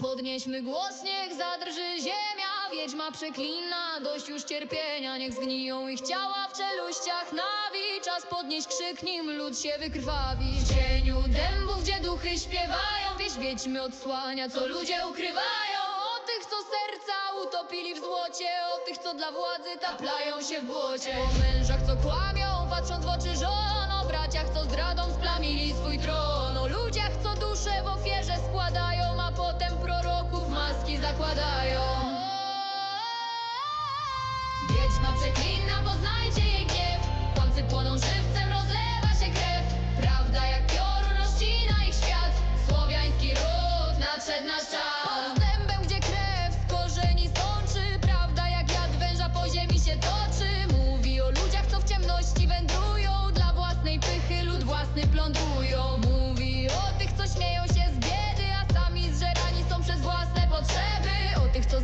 Podnieśmy głos, niech zadrży ziemia, wiedźma przeklina, dość już cierpienia, niech zgniją ich ciała w czeluściach nawi. Czas podnieść krzyk, nim lud się wykrwawi. W cieniu dębów, gdzie duchy śpiewają, wieś wiedźmy odsłania, co ludzie ukrywają. O tych, co serca utopili w złocie, o tych, co dla władzy taplają się w błocie. O mężach, co kłamią. zakładać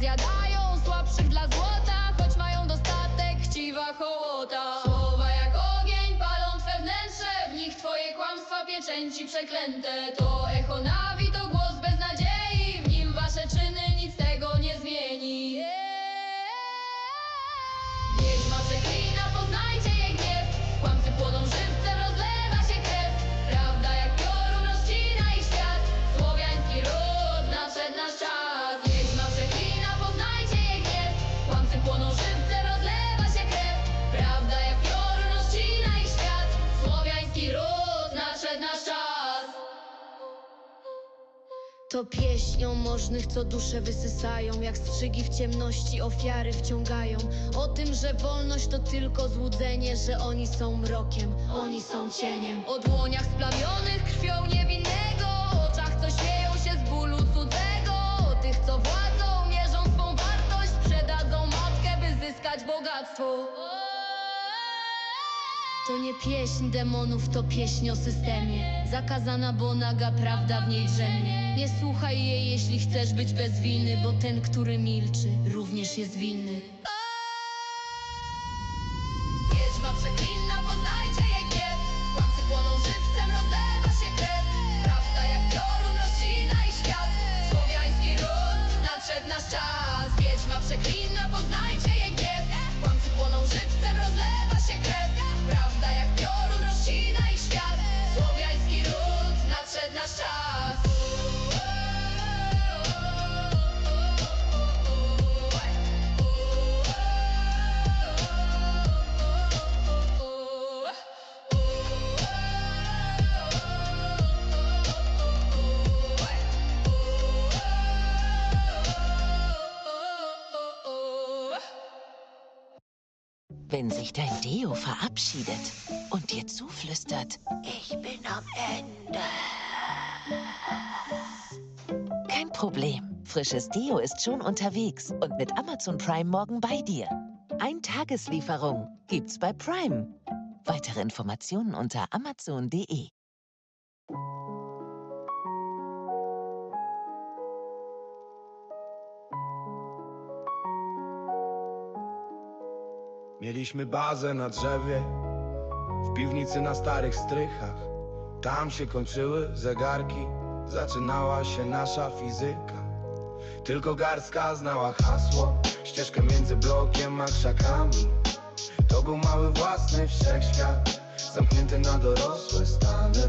Zjadają słabszych dla złota Choć mają dostatek chciwa hołota. Słowa jak ogień palą twe wnętrze W nich twoje kłamstwa pieczęci przeklęte. To echo na To pieśnią możnych, co dusze wysysają Jak strzygi w ciemności ofiary wciągają. O tym, że wolność to tylko złudzenie Że oni są mrokiem, oni są cieniem. O dłoniach splamionych krwią niewinnego O oczach, co śmieją się z bólu cudzego. O tych, co władzą, mierzą swą wartość Sprzedadzą matkę, by zyskać bogactwo to nie pieśń demonów, to pieśń o systemie. Zakazana, bo naga prawda w niej drzemie. Nie słuchaj jej, jeśli chcesz być bez winy Bo ten, który milczy, również jest winny. Wiedźma przeklina, poznajcie jej Wenn sich dein Deo verabschiedet und dir zuflüstert, ich bin am Ende. Kein Problem. Frisches Deo ist schon unterwegs und mit Amazon Prime morgen bei dir. Ein Tageslieferung gibt's bei Prime. Weitere Informationen unter amazon.de. Mieliśmy bazę na drzewie, w piwnicy na starych strychach. Tam się kończyły zegarki, zaczynała się nasza fizyka. Tylko garstka znała hasło, ścieżkę między blokiem a krzakami. To był mały własny wszechświat, zamknięty na dorosłe stany.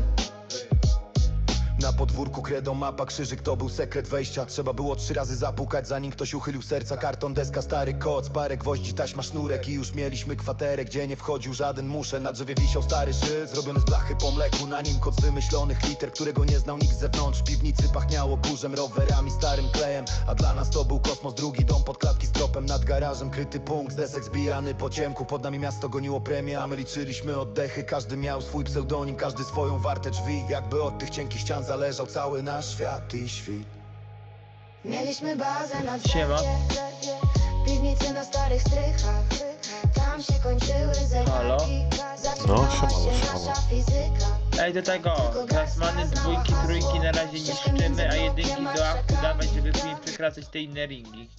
Na podwórku kredą mapa krzyżyk to był sekret wejścia. Trzeba było trzy razy zapukać zanim ktoś uchylił serca. Karton, deska, stary koc, parę gwoździ, taśma, sznurek. I już mieliśmy kwaterę, gdzie nie wchodził żaden muszę. Na drzewie wisiał stary szyld, zrobiony z blachy po mleku. Na nim kod wymyślonych liter, którego nie znał nikt z zewnątrz. Piwnicy pachniało burzem, rowerami, starym klejem. A dla nas to był kosmos, drugi dom pod klatki z tropem. Nad garażem kryty punkt, z desek zbijany po ciemku. Pod nami miasto goniło premię, a my liczyliśmy oddechy. Każdy miał swój pseudonim, każdy swoją warte drzwi. Jakby od tych cienkich ścian zależał cały nasz świat i świt Mieliśmy bazę na Siema. piwnicy na starych strychach. Tam się kończyły Halo? zegarki, zaczynała No, siemano, się siemano. nasza fizyka. Ej, do tego, klasmany dwójki, trójki na razie niszczymy, a jedynki do aktu dawać, żeby później przekracać te inne ringi.